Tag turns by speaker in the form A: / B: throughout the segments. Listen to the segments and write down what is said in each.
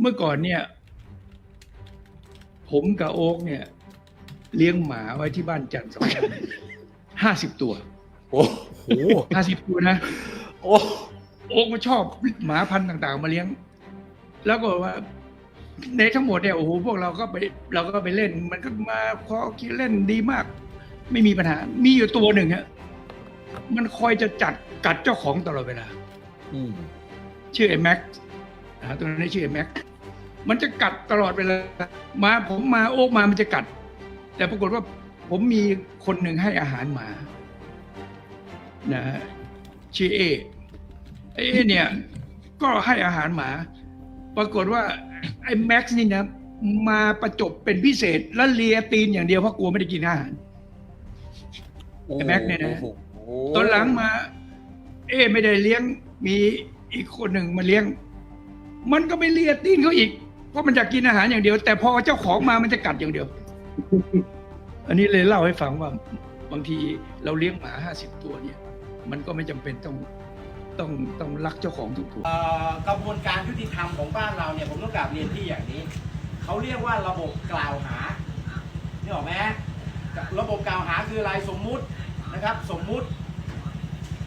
A: เมื่อก่อนเนี่ย ผมกับโอ๊กเนี่ย เลี้ยงหมาไว้ที่บ้านจันทร์สองห้าสิบตัว
B: โอ้โห
A: ห้าสิบตัวนะ
B: โอ้
A: โอ๊กมาชอบหมาพันธุ์ต่าง ๆ มาเลี้ยง แล้วก็ว่า ในทั้งหมดเนี่ยโอ้โหพวกเราก็ไป เราก็ไปเล่น มันก็มาพอคิดเล่นดีมาก ไม่มีปัญหา มีอยู่ตัวหนึ่งฮะมันคอยจะจัดกัดเจ้าของตลอดเวลา
B: อืม
A: ชื่อไอ้แม็กซ์นะตัวนี้นชื่อไอ้แม็กซ์ มันจะกัดตลอดเวลามาผมมาโอ๊กมามันจะกัด แต่ปรากฏว่าผมมีคนหนึ่งให้อาหารหมานะฮะชื่อเอไอ้เอเนี่ย ก็ให้อาหารหมา ปรากฏว่าไอ้แม็กซ์นี่นะมาประจบเป็นพิเศษ แล้วเลียตีนอย่างเดียวเพราะกลัวไม่ได้กินอาหารไอ้แม็กเนี่ยนะ
B: โอ้โห
A: ตอนหลังมา เอ๊ะไม่ได้เลี้ยงมีอีกคนหนึ่งมาเลี้ยง มันก็ไม่เลียตีนเขาอีก เพราะมันจะกินอาหารอย่างเดียว แต่พอเจ้าของมามันจะกัดอย่างเดียว อันนี้เลยเล่าให้ฟังว่า บางทีเราเลี้ยงหมาห้าสิบตัวเนี่ย มันก็ไม่จำเป็นต้องต้องต้องรักเจ้าของทุกตัว
C: กระบวนการยุติธรรมของบ้านเราเนี่ยผมต้องกราบเรียนที่อย่างนี้เขาเรียกว่าระบบกล่าวหานี่ออกไหมระบบกล่าวหาคืออะไรสมมุตินะครับ สมมุติ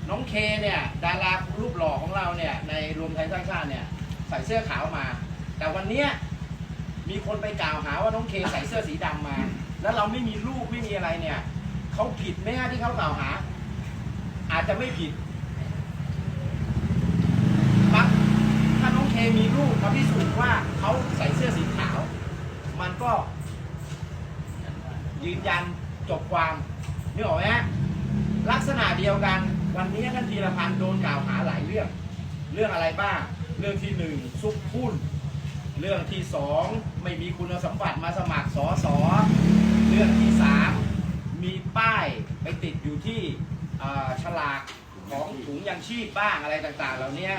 C: น้องเคเนี่ยดารารูปหล่อของเราเนี่ยในรวมไทยสร้างชาติเนี่ยใส่เสื้อขาวมา แต่วันเนี้ยมีคนไปกล่าวหาว่าน้องเคใส่เสื้อสีดำมา แล้วเราไม่มีรูปไม่มีอะไรเนี่ยเขาผิดไหมฮะที่เขากล่าวหา อาจจะไม่ผิดปั๊บถ้าน้องเคมีรูปมาพิสูจน์ว่าเขาใส่เสื้อสีขาว มันก็ ยืนยันจบความนี่ออกไหมฮะลักษณะเดียวกัน วันนี้ท่านธีรพันธ์โดนกล่าวหาหลายเรื่อง เรื่องอะไรบ้าง เรื่องที่หนึ่งซุกหุ้น เรื่องที่สองไม่มีคุณสมบัติมาสมัครสอสอเรื่องที่สามมีป้ายไปติดอยู่ที่ฉลากของถุงยังชีพบ้างอะไรต่างๆ เหล่านี้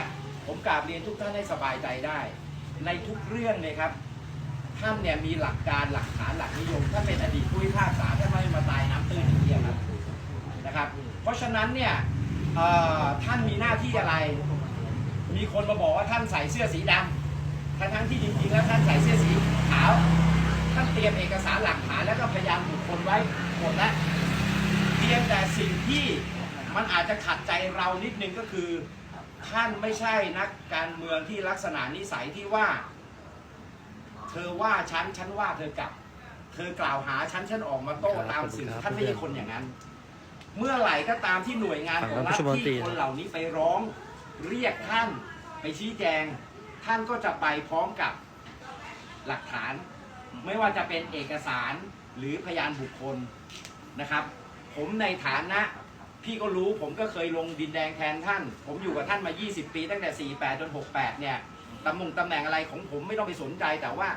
C: ผมกราบเรียนทุกท่านให้สบายใจได้ ในทุกเรื่องเลยครับ ท่านเนี่ยมีหลักการหลักฐานหลักนิยมท่านเป็นอดีตผู้พิพากษาท่านไม่มาตายน้ำตื้นอย่างเดียวครับนะครับ เพราะฉะนั้นเนี่ยท่านมีหน้าที่อะไร มีคนมาบอกว่าท่านใส่เสื้อสีดำ ทั้งทั้งๆที่จริงๆแล้วท่านใส่เสื้อสีขาว ท่านเตรียมเอกสารหลักฐานแล้วก็พยานบุคคลไว้หมดแล้วเพียงแต่สิ่งที่มันอาจจะขัดใจเรานิดนึงก็คือ ท่านไม่ใช่นักการเมืองที่ลักษณะนิสัยที่ว่า เธอว่าฉันฉันว่าเธอกลับ เธอกล่าวหาฉันฉันออกมาโต้ตามสื่อท่านไม่ใช่คนอย่างนั้น เมื่อไหร่ก็ตามที่หน่วยงานของรัฐที่คนเหล่านี้ไปร้อง เรียกท่านไปชี้แจง ท่านก็จะไปพร้อมกับหลักฐาน ไม่ว่าจะเป็นเอกสารหรือพยานบุคคลนะครับ ผมในฐานะพี่ก็รู้ผมก็เคยลงดินแดงแทนท่าน ผมอยู่กับท่านมา 20 ปี ตั้งแต่ 48 จน 68 เนี่ยตำแหน่งตำแหน่งอะไรของผมไม่ต้องไปสนใจ แต่ว่า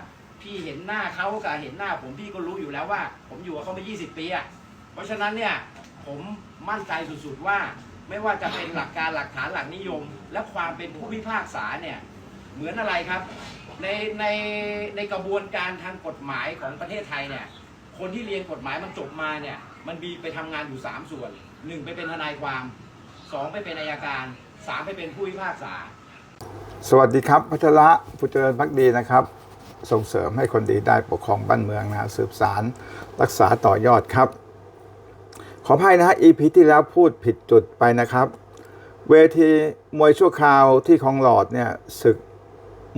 C: พี่เห็นหน้าเขากับเห็นหน้า ผมพี่ก็รู้อยู่แล้วว่า ผมอยู่กับเขามา 20 ปีอะเพราะฉะนั้นเนี่ยผมมั่นใจสุดๆว่า ไม่ว่าจะเป็นหลักการหลักฐานหลักนิยม และความเป็นผู้พิพากษาเนี่ย เหมือนอะไรครับ ในในในกระบวนการทางกฎหมายของประเทศไทยเนี่ย คนที่เรียนกฎหมายมันจบมาเนี่ย มันมีไปทำงานอยู่ 3 ส่วน 1 ไปเป็นทนายความ 2 ไปเป็นอายการ 3 ไปเป็นผู้พิพากษา
D: สวัสดีครับพัชระผู้เจริญพักดีนะครับ ส่งเสริมให้คนดีได้ปกครองบ้านเมืองนะฮะสืบสารรักษาต่อยอดครับ ขออภัยนะฮะ EP ที่แล้วพูดผิดจุดไปนะครับ เวทีมวยชั่วคราวที่คลองหลอดเนี่ยศึก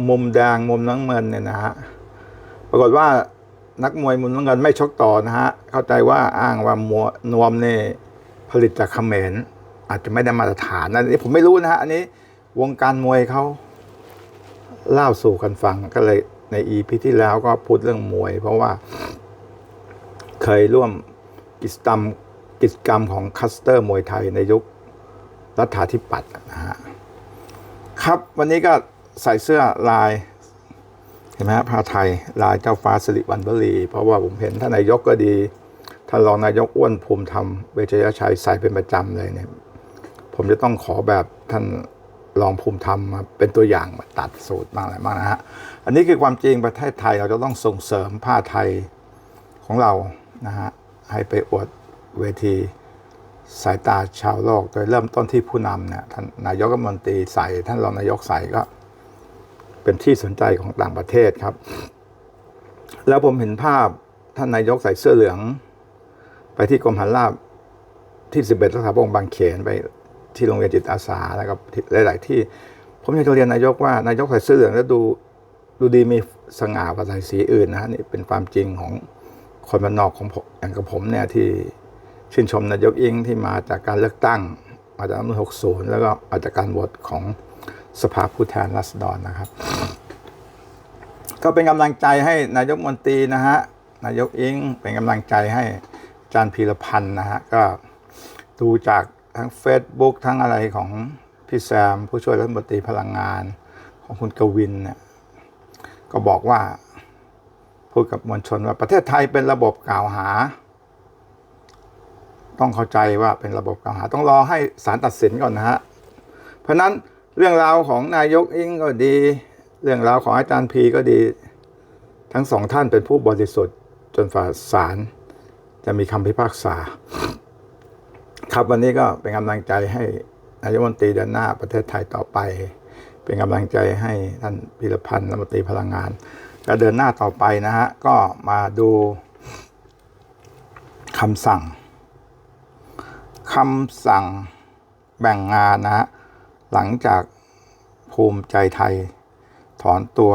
D: มุมแดงมุมน้ำเงินเนี่ยนะฮะปรากฏว่านักมวยมุมน้ำเงินไม่ชกต่อนะฮะเข้าใจว่าอ้างว่ามัวนวมเนี่ยผลิตจากเขมรอาจจะไม่ได้มาตรฐานนะอันนี้ผมไม่รู้นะฮะอันนี้วงการมวยเขาเล่าสู่กันฟังก็เลยในอีพีที่แล้วก็พูดเรื่องมวย เพราะว่า เคยร่วมกิจกรรมกิจกรรมของคัสเตอร์มวยไทยในยุครัฐาธิปัตย์นะฮะครับวันนี้ก็ ใส่เสื้อลายเห็นไหมฮะผ้าไทยลายเจ้าฟ้าสิริวัณวลีเพราะว่าผมเห็นท่านนายกก็ดีท่านรองนายกอ้วนภูมิธรรมเวชยชัยใส่เป็นประจำเลยเนี่ยผมจะต้องขอแบบท่านรองภูมิธรรมมาเป็นตัวอย่างมาตัดสูตรมาอะไรมางนะฮะอันนี้คือความจริงประเทศไทยเราจะต้องส่งเสริมผ้าไทยของเรานะฮะให้ไปอวดเวทีสายตาชาวโลก โดยเริ่มต้นที่ผู้นำเนี่ยท่านนายกรัฐมนตรีใส่ท่านรองนายกใส่ก็ เป็นที่สนใจของต่างประเทศครับ แล้วผมเห็นภาพท่านนายกใส่เสื้อเหลือง ไปที่กรมหันลาบที่สิบเอ็ดรักษาพระองค์บางเขนไปที่โรงเรียนจิตอาสาแล้วก็หลาย ๆ ที่ ผมอยากจะเรียนนายกว่านายกใส่เสื้อเหลืองแล้วดูดูดีมีสง่ากว่าใส่สีอื่นนะฮะนี่เป็นความจริงของคนบ้านนอกของผมอย่างกับผมเนี่ยที่ชื่นชมนายกอิงที่มาจากการเลือกตั้ง มาจากรัฐธรรมนูล60 แล้วก็มาจากการโหวตของ สภาผู้แทนราษฎรนะครับ ก็เป็นกำลังใจให้นายกมนตรีนะฮะนายกอิงเป็นกำลังใจให้จารย์พีรพันธ์นะฮะก็ดูจากทั้ง Facebook ทั้งอะไรของพี่แซม ผู้ช่วยรัฐมนตรีพลังงานของคุณกวินเนี่ยก็บอกว่า พูดกับมวลชนว่าประเทศไทยเป็นระบบกล่าวหา ต้องเข้าใจว่าเป็นระบบกล่าวหา ต้องรอให้ศาลตัดสินก่อนนะฮะเพราะนั้น เรื่องราวของนายกอิงก็ดี เรื่องราวของอาจารย์พีก็ดี ทั้งสองท่านเป็นผู้บริสุทธิ์จนฝ่าศาลจะมีคำพิพากษา ครับวันนี้ก็เป็นกำลังใจให้นายกมนตรีเดินหน้าประเทศไทยต่อไป เป็นกำลังใจให้ท่านพิรพันธ์รัฐมนตรีพลังงานก็เดินหน้าต่อไปนะฮะก็มาดูคำสั่งคำสั่งแบ่งงานนะฮะ หลังจากภูมิใจไทย ถอนตัว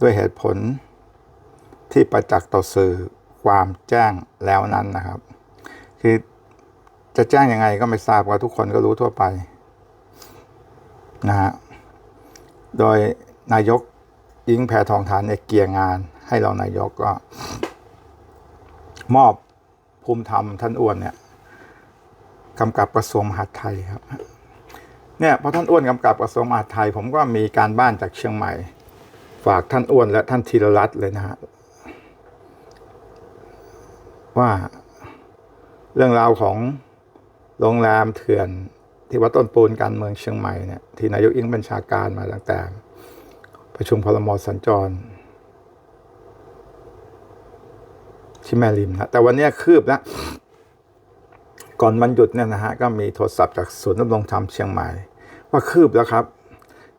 D: ด้วยเหตุผลที่ประจักษ์ต่อสื่อความแจ้งแล้วนั้นนะครับ คือจะแจ้งยังไงก็ไม่ทราบว่าทุกคนก็รู้ทั่วไปนะฮะโดยนายกยิงแพทองทานในยเกียร์งานให้เรานายกก็ มอบภูมิธรรมท่านอ้วนเนี่ยกำกับกระทรวงมหาดไทยครับ เนี่ยพอท่านอ้วนกำกับกระทรวงมหาดไทย ผมก็มีการบ้านจากเชียงใหม่ ฝากท่านอ้วนและท่านธีรรัตน์เลยนะฮะว่าเรื่องราวของโรงแรมเถื่อนที่วัดต้นปูนการเมืองเชียงใหม่เนี่ยที่นายกอิงบัญชาการมาตั้งแต่ ประชุมพลมสัญจร ที่แม่ริมนะแต่วันนี้คืบแล้ว ก่อนวันหยุดเนี่ยนะฮะก็มีโทรศัพท์จากศูนย์ดำรงธรรมเชียงใหม่ ว่าคืบแล้วครับ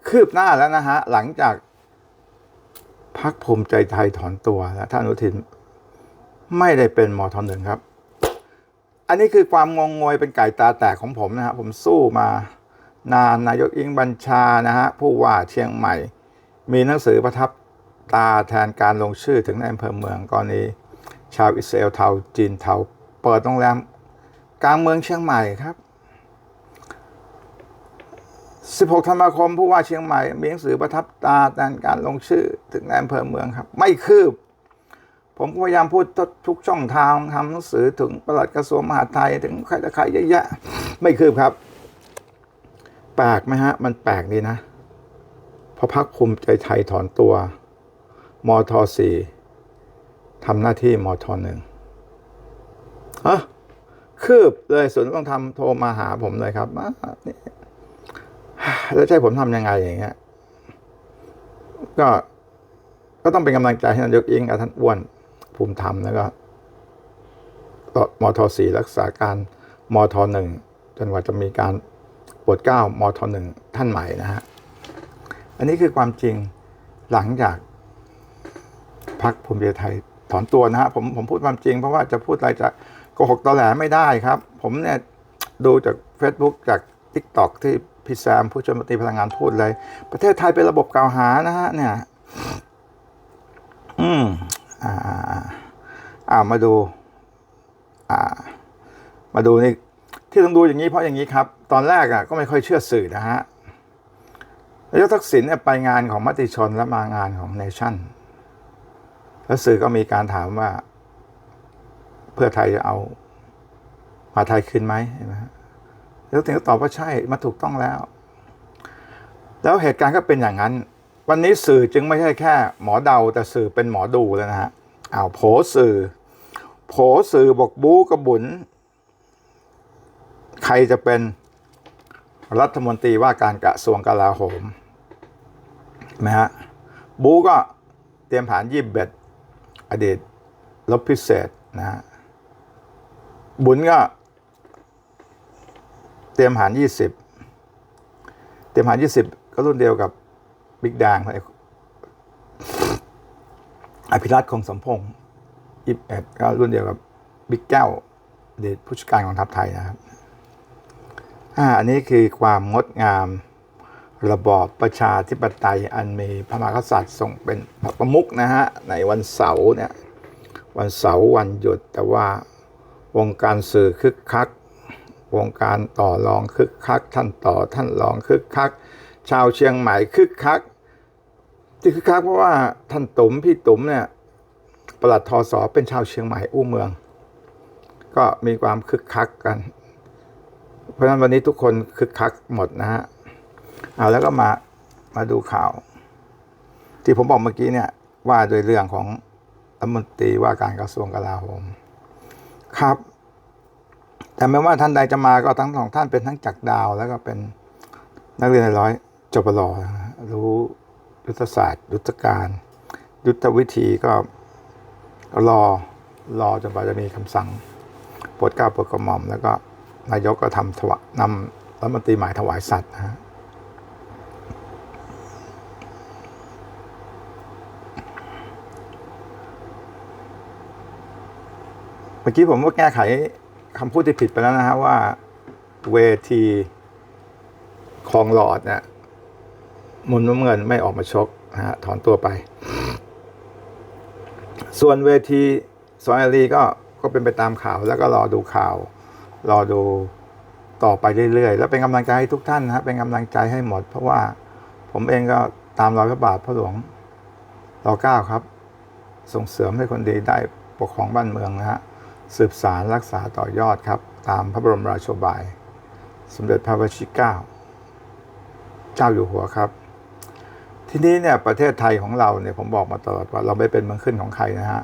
D: คืบหน้าแล้วนะฮะหลังจากพักภูมิใจไทยถอนตัวแล้วท่านอนุทินไม่ได้เป็นมทหนึ่งครับ อันนี้คือความงงงวยเป็นไก่ตาแตกของผมนะฮะผมสู้มานานนายกอิงบัญชานะฮะผู้ว่าเชียงใหม่ มีหนังสือประทับตาแทนการลงชื่อถึงในอำเภอเมืองกรณีชาวอิสราเอลเทาจีนเทาเปิดโรงแรม กลางเมืองเชียงใหม่ครับ 16 ธันวาคมผู้ว่าเชียงใหม่ มีหนังสือประทับตาแทนการลงชื่อถึงในอำเภอเมืองครับ ไม่คืบ ผมพยายามพูดทุกช่องทางทำหนังสือถึงปลัดกระทรวงมหาดไทยถึงใครต่อใครเยอะแยะ ไม่คืบครับ แปลกไหมฮะ มันแปลกดีนะ พอพักภูมิใจไทยถอนตัวมทสี่ทำหน้าที่มทหนึ่งเออ คืบเลยศูนย์ต้องทำโทรมาหาผมเลยครับมาแล้วใช่ผมทำยังไงอย่างเงี้ย ก็ ก็ต้องเป็นกำลังใจให้นายกอิงกับท่านอ้วนภูมิธรรมแล้วก็ต่อมทสี่รักษาการมทหนึ่งจนกว่าจะมีการปรดเก้ามทหนึ่งท่านใหม่นะฮะ อันนี้คือความจริงหลังจากพักภูมิใจไทยถอนตัวนะฮะผมผมพูดความจริงเพราะว่าจะพูดอะไรจะ กหกตอแหลไม่ได้ครับ ผมเนี่ยดูจาก Facebook จาก t ิ k t o k ที่พี่แซมผู้ช่วยมนตรีพลังงานพูดเลย ประเทศไทยเป็นระบบกล่าวหานะฮะเนี่ย อืมอ่าอ่ามาดู อ่า มาดูนี่ที่ต้องดูอย่างนี้เพราะอย่างนี้ครับ ตอนแรกอะก็ไม่ค่อยเชื่อสื่อนะฮะนายกทักษิณเนี่ยไปงานของมติชนและมางานของเนชั่น แล้วสื่อก็มีการถามว่า พื่อไทยจะเอามาไทยคืนไหมเห็นไหมฮะแล้วถึงก็ตอบว่าใช่มาถูกต้องแล้ว แล้วเหตุการณ์ก็เป็นอย่างนั้น วันนี้สื่อจึงไม่ใช่แค่ หมอเดาแต่สื่อเป็นหมอดูแล้วนะฮะอ้าวโผสื่อ โผสื่อบอกบูกระบุญใครจะเป็นรัฐมนตรีว่าการกระทรวงกลาโหมนะฮะบูก็เตรียมผ่านยี่สิบเอ็ดอดีตลบพิเศษนะฮะ บุญก็ เตรียมหารยี่สิบเตรียมหารยี่สิบก็รุ่นเดียวกับบิ๊กแดงอภิรัตคงสมพงศ์ยิบเอ็ดก็รุ่นเดียวกับบิ๊กแก้วอดีตผู้จัดการกองทัพไทยนะครับอ่าอันนี้คือความงดงามระบอบประชาธิปไตยอันมีพระมหากษัตริย์ทรงเป็นพระประมุขนะฮะในวันเสาร์เนี่ยวันเสาร์วันหยุดแต่ว่า วงการสื่อคึกคัก วงการต่อรองคึกคัก ท่านต่อท่านรองคึกคัก ชาวเชียงใหม่คึกคัก ที่คึกคักเพราะว่าท่านตุ๋มพี่ตุ๋มเนี่ยประหลัดทอสอเป็นชาวเชียงใหม่อู้เมือง ก็มีความคึกคักกัน เพราะฉะนั้นวันนี้ทุกคนคึกคักหมดนะฮะเอาแล้วก็มามาดูข่าว ที่ผมบอกเมื่อกี้เนี่ยว่าโดยเรื่องของรัฐมนตรีว่าการกระทรวงกลาโหม ครับ แต่ไม่ว่าท่านใดจะมาก็ทั้งสองท่านเป็นทั้งจักดาว แล้วก็เป็นนักเรียนร้อยจบปรนะฮะรู้ยุทธศาสตร์ ยุทธการ ยุทธวิธีก็รอรอจนกว่าจะมีคำสั่งโปรดเกล้าโปรดกระหม่อม แล้วก็นายกก็ทำถวายนำรัฐมนตรีหมายถวายสัตว์นะฮะ เมื่อกี้ผมก็แก้ไขคำพูดที่ผิดไปแล้วนะฮะว่าเวทีคลองหลอดเนี่ยมุนน้ำเงินไม่ออกมาชกนะฮะถอนตัวไป ส่วนเวทีสอนอารีก็ก็เป็นไปตามข่าว แล้วก็รอดูข่าว รอดูต่อไปเรื่อยๆ แล้วเป็นกำลังใจให้ทุกท่านนะฮะเป็นกำลังใจให้หมด เพราะว่าผมเองก็ตามรอยพระบาทพระหลวงรอเก้าครับ ส่งเสริมให้คนดีได้ปกครองบ้านเมืองนะฮะ สืบสารรักษาต่อยอดครับ ตามพระบรมราโชบาย สมเด็จพระวชิรเกล้าเจ้าอยู่หัวครับ ทีนี้เนี่ยประเทศไทยของเราเนี่ยผมบอกมาตลอดว่าเราไม่เป็นเมืองขึ้นของใครนะฮะ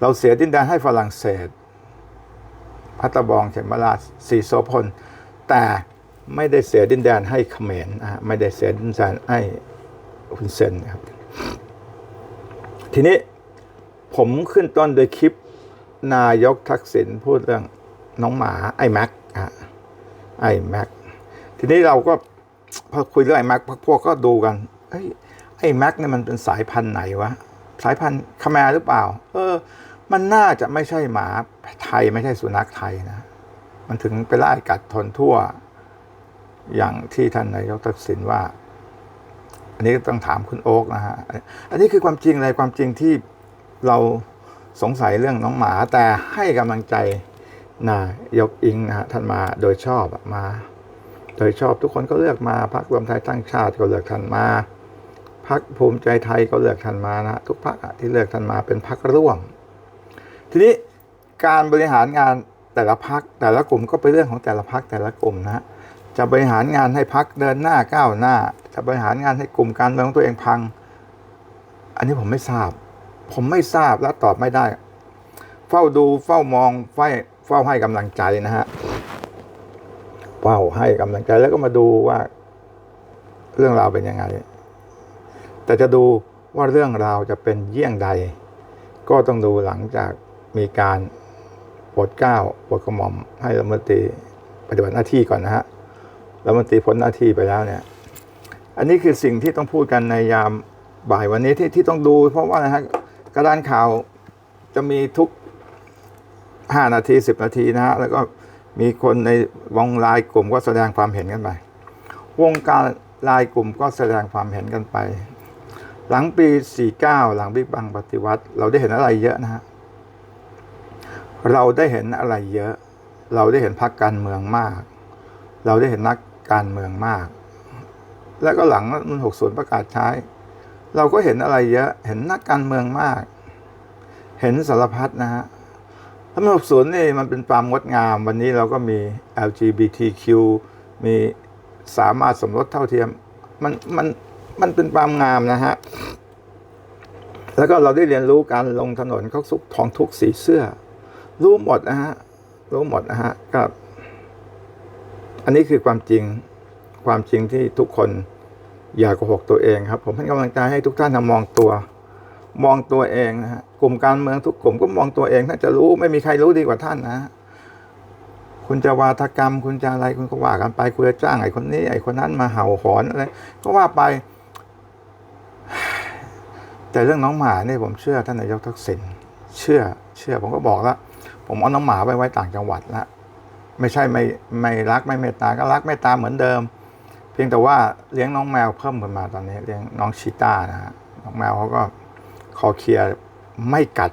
D: เราเสียดินแดนให้ฝรั่งเศส พัตบองเขมราชสีโสพล แต่ไม่ได้เสียดินแดนให้เขมรนะฮะไม่ได้เสียดินแดนให้ฮุนเซนนะครับทีนี้ผมขึ้นต้นโดยคลิป นายกทักษิณพูดเรื่องน้องหมาไอ้แม็กอะไอ้แม็กทีนี้เราก็พอคุยเรื่องไอ้แม็กพวกก็ดูกันเอ้ยไอ้แม็กเนี่ยมันเป็นสายพันธุ์ไหนวะสายพันธุ์คาแมร์หรือเปล่า เออ มันน่าจะไม่ใช่หมาไทยไม่ใช่สุนัขไทยนะมันถึงไปไล่กัดทนทั่ว อย่างที่ท่านนายกทักษิณว่า อันนี้ต้องถามคุณโอ๊กนะฮะอันนี้คือความจริงอะไรความจริงที่เรา สงสัยเรื่องน้องหมาแต่ให้กำลังใจนายกอิงนะฮะท่านมาโดยชอบมา โดยชอบทุกคนก็เลือกมาพรรครวมไทยตั้งชาติก็เลือกท่านมาพรรคภูมิใจไทยก็เลือกท่านมานะทุกพรรคอะที่เลือกท่านมาเป็นพรรคร่วม ทีนี้การบริหารงานแต่ละพรรคแต่ละกลุ่มก็เป็นเรื่องของแต่ละพรรคแต่ละกลุ่มนะจะบริหารงานให้พรรคเดินหน้าก้าวหน้า จะบริหารงานให้กลุ่มการเมืองของตัวเองพัง อันนี้ผมไม่ทราบ ผมไม่ทราบและตอบไม่ได้ เฝ้าดูเฝ้ามองเฝ้าเฝ้าให้กำลังใจนะฮะเฝ้าให้กำลังใจแล้วก็มาดูว่า เรื่องราวเป็นยังไง แต่จะดูว่าเรื่องราวจะเป็นเยี่ยงใด ก็ต้องดูหลังจากมีการปรดเก้าปรดกระหม่อม ให้รัฐมนตรีปฏิบัติหน้าที่ก่อนนะฮะรัฐมนตรีพ้นหน้าที่ไปแล้วเนี่ย อันนี้คือสิ่งที่ต้องพูดกันในยามบ่ายวันนี้ที่ที่ต้องดู เพราะว่านะฮะ กระดานข่าวจะมีทุก 5 นาที 10 นาทีนะฮะ แล้วก็มีคนในวงลน์กลุ่มก็แสดงความเห็นกันไป วงการลน์กลุ่มก็แสดงความเห็นกันไป หลังปี 49 หลังบิ๊กบังปฏิวัติ เราได้เห็นอะไรเยอะนะฮะ เราได้เห็นอะไรเยอะ เราได้เห็นพรรคการเมืองมาก เราได้เห็นนักการเมืองมาก แล้วก็หลังรัฐธรรมนูล60 ประกาศใช้ เราก็เห็นอะไรเยอะ เห็นนักการเมืองมาก เห็นสารพัดนะฮะรัฐธรรมนูล60นี่มันเป็นความงดงาม วันนี้เราก็มี LGBTQ มีสามารถสมรสเท่าเทียม มันมันมันเป็นความงามนะฮะ แล้วก็เราได้เรียนรู้การลงถนนเขาสุกทองทุกสีเสื้อ รู้หมดนะฮะ รู้หมดนะฮะก็อันนี้คือความจริงความจริงที่ทุกคน อย่าโกหกตัวเองครับ ผมให้กำลังใจให้ทุกท่านนะมองตัว มองตัวเองนะฮะกลุ่มการเมืองทุกกลุ่มก็มองตัวเองถ้าจะรู้ไม่มีใครรู้ดีกว่าท่านนะคุณจะวาทกรรม คุณจะอะไรคุณก็ว่ากันไปคุณจะจ้างไอ้คนนี้ ไอ้คนนั้นมาเห่าหอนอะไรก็ว่าไป แต่เรื่องน้องหมาเนี่ยผมเชื่อท่านนายกทักษิณเชื่อ เชื่อผมก็บอกแล้วผมเอาน้องหมาไปไว้ต่างจังหวัดล้วไม่ใช่ไม่ไม่รักไม่เมตตาก็รักเมตตาเหมือนเดิม เพียงแต่ว่าเลี้ยงน้องแมวเพิ่มขึ้นมาตอนนี้เลี้ยงน้องชีต้านะฮะน้องแมวเขาก็คอเคลียร์ไม่กัด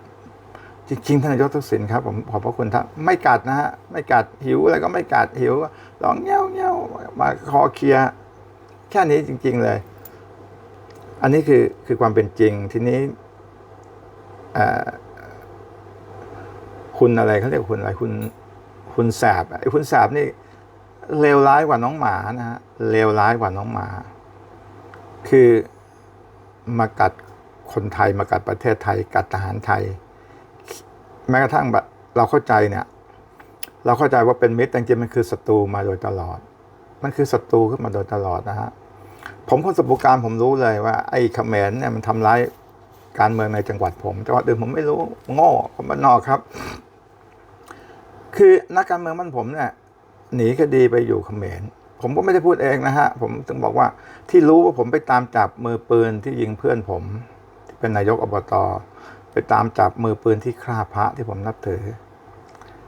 D: จริงๆท่านนายกทักษิณครับผมขอบพระคุณท่านไม่กัดนะฮะไม่กัดหิวอะไรก็ไม่กัดหิวร้องเงี้ยวเงี้ยวมาคอเคลียร์แค่นี้จริง ๆเลย อันนี้คือคือความเป็นจริงทีนี้คุณอะไรเขาเรียกคุณอะไรคุณคุณแสบไอ้คุณแสบนี่ เลวร้ายกว่าน้องหมานะฮะเลวร้ายกว่าน้องหมา คือมากัดคนไทยมากัดประเทศไทย กัดทหารไทย แม้กระทั่งแบบเราเข้าใจเนี่ย เราเข้าใจว่าเป็นมิตรแต่จริงมันคือศัตรูมาโดยตลอด มันคือศัตรูขึ้นมาโดยตลอดนะฮะผมคนสมุการผมรู้เลยว่า ไอ้เขมรเนี่ยมันทำร้ายการเมืองในจังหวัดผมจังหวัดอื่นผมไม่รู้โง่คนบ้านนอกครับ คือนักการเมืองบ้านผมเนี่ย หนีคดีไปอยู่เขมรผมก็ไม่ได้พูดเองนะฮะ ผมถึงบอกว่าที่รู้ว่าผมไปตามจับมือปืนที่ยิงเพื่อนผมที่เป็นนายกอบตไปตามจับมือปืนที่ฆ่าพระที่ผมนับถือ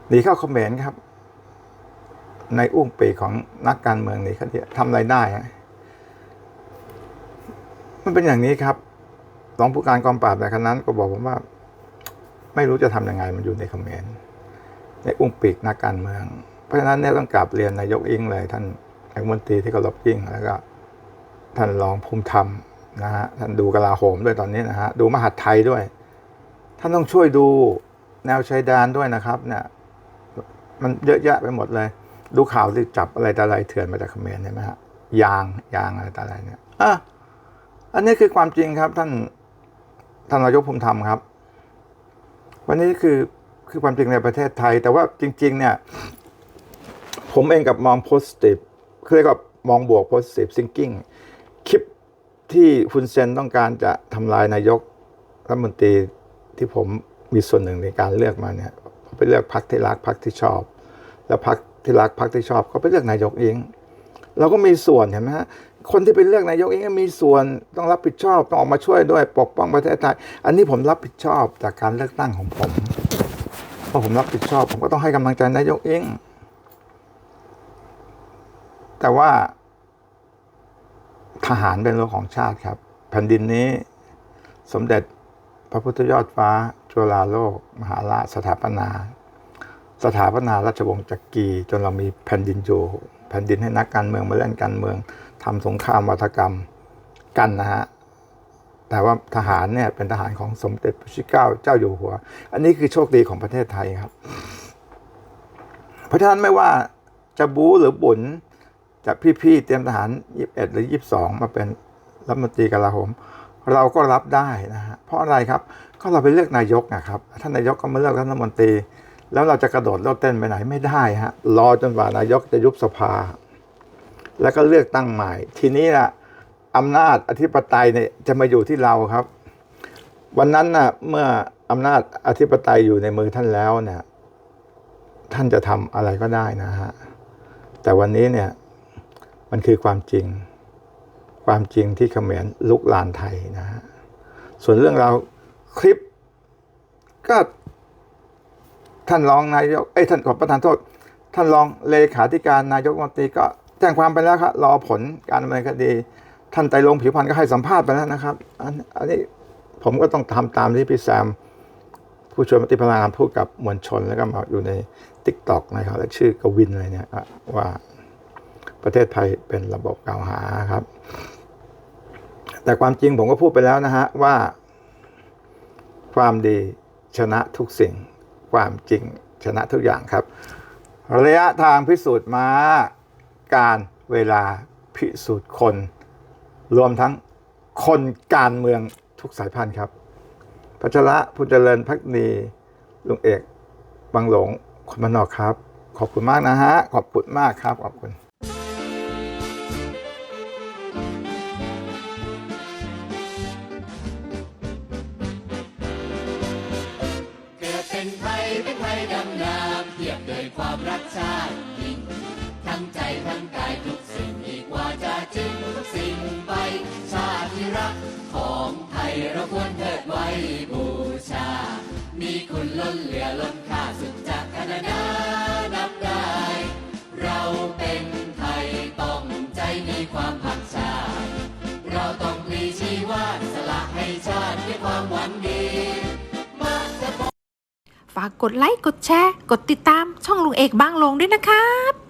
D: หนีเข้าเขมรครับ ในอุ้งปีกของนักการเมืองหนีคดีทำอะไรได้ฮะมันเป็นอย่างนี้ครับรองผู้การกองปราบในคณะนั้น ก็บอกผมว่า ไม่รู้จะทำยังไงมันอยู่ในเขมรในอุ้งปีกนักการเมือง ราะฉะนั้นเนี่ยต้องกราบเรียนนายกอิงเลย ท่านนายกรัฐมนตรีที่เคารพยิ่งแล้วก็ท่านรองภูมิธรรมนะฮะท่านดูกลาโหมด้วยตอนนี้นะฮะดูมหาดไทยด้วย ท่านต้องช่วยดูแนวชายแดนด้วยนะครับ เนี่ย มันเยอะแยะไปหมดเลย ดูข่าวที่จับอะไรต่ออะไรเถื่อนมาจากเขมรเห็นไหมฮะยางยางอะไรต่ออะไรเนี่ยอะอันนี้คือความจริงครับ ท่านท่านนายกภูมิธรรมครับ วันนี้คือคือความจริงในประเทศไทย แต่ว่าจริง ๆ เนี่ย ผมเองกับมอง positive เรียกว่ามองบวก positive thinking คลิปที่คุณเซนต้องการจะทำลายนายกรัฐมนตรีที่ผมมีส่วนหนึ่งในการเลือกมาเนี่ยผมไปเลือกพรรคที่รักพรรคที่ชอบ แล้วพรรคที่รักพรรคที่ชอบก็ไปเลือกนายกเอง เราก็มีส่วนเห็นไหมฮะคนที่ไปเลือกนายกเองก็มีส่วนต้องรับผิดชอบต้องออกมาช่วยด้วยปกป้องประเทศไทยอันนี้ผมรับผิดชอบจากการเลือกตั้งของผมเพราะผมรับผิดชอบ ผมก็ต้องให้กำลังใจนายกเอง แต่ว่า ทหารเป็นรั้วของชาติครับ แผ่นดินนี้สมเด็จพระพุทธยอดฟ้า จุฬาโลก มหาราชสถาปนา สถาปนาราชวงศ์จักรีจนเรามีแผ่นดินอยู่แผ่นดินให้นักการเมืองมาเล่นการเมืองทำสงครามวัฒกรรมกันนะฮะแต่ว่าทหารเนี่ยเป็นทหารของสมเด็จพระชิก้าเจ้าอยู่หัว อันนี้คือโชคดีของประเทศไทยครับ เพราะฉะนั้นไม่ว่าจะบู๊หรือบุญ จากพี่ๆเตรียมทหาร 21 หรือ 22 มาเป็นรัฐมนตรีกลาโหม เราก็รับได้นะฮะเพราะอะไรครับก็เราไปเลือกนายกนะครับท่านนายกก็มาเลือกรัฐมนตรี แล้วเราจะกระโดดโลดเต้นไปไหนไม่ได้ฮะรอจนกว่านายกจะยุบสภา แล้วก็เลือกตั้งใหม่ ทีนี้นะอำนาจอธิปไตยเนี่ยจะมาอยู่ที่เราครับ วันนั้นน่ะเมื่ออำนาจอธิปไตยอยู่ในมือท่านแล้วเนี่ยท่านจะทำอะไรก็ได้นะฮะแต่วันนี้เนี่ย มันคือความจริง ความจริงที่เขมรลุกลานไทยนะฮะส่วนเรื่องราวคลิปก็ท่านรองนายก เอ้ยท่านขอประทานโทษ ท่านรองเลขาธิการนายกมนตรีก็แจ้งความไปแล้วครับรอผลการดำเนินคดี ท่านไตรรงผิวพันธ์ก็ให้สัมภาษณ์ไปแล้วนะครับ อันอันนี้ผมก็ต้องทำตามที่พี่แซม ผู้ช่วยมติพลานพูดกับมวลชนแล้วก็มาอยู่ในทิกตอกนะครับและชื่อกวินอะไรเนี่ยว่า ประเทศไทยเป็นระบบกล่าวหาครับ แต่ความจริงผมก็พูดไปแล้วนะฮะว่า ความดีชนะทุกสิ่ง ความจริงชนะทุกอย่างครับ ระยะทางพิสูจน์มาการเวลาพิสูจน์คน รวมทั้งคนการเมืองทุกสายพันธุ์ครับพัชระผู้เจริญพักดีลุงเอก บางหลงคนมานนอกครับ ขอบคุณมากนะฮะ ขอบคุณมากครับ ขอบคุณ
E: ชาติยิ่งทั้งใจทั้งกายทุกสิ่งอีกว่าจะจึงทุกสิ่งไป ชาติที่รักของไทยเราควรเทิดไว้บูชา มีคุณล้นเหลือล้นค่าสุดจากคณนานับได้ เราเป็นไทยต้องใจมีความพักชาติ เราต้องพลีชีวาสละให้ชาติด้วยความหวังดี
F: ฝากกดไลค์ กดแชร์ กดติดตามช่องลุงเอกบางลงด้วยนะครับ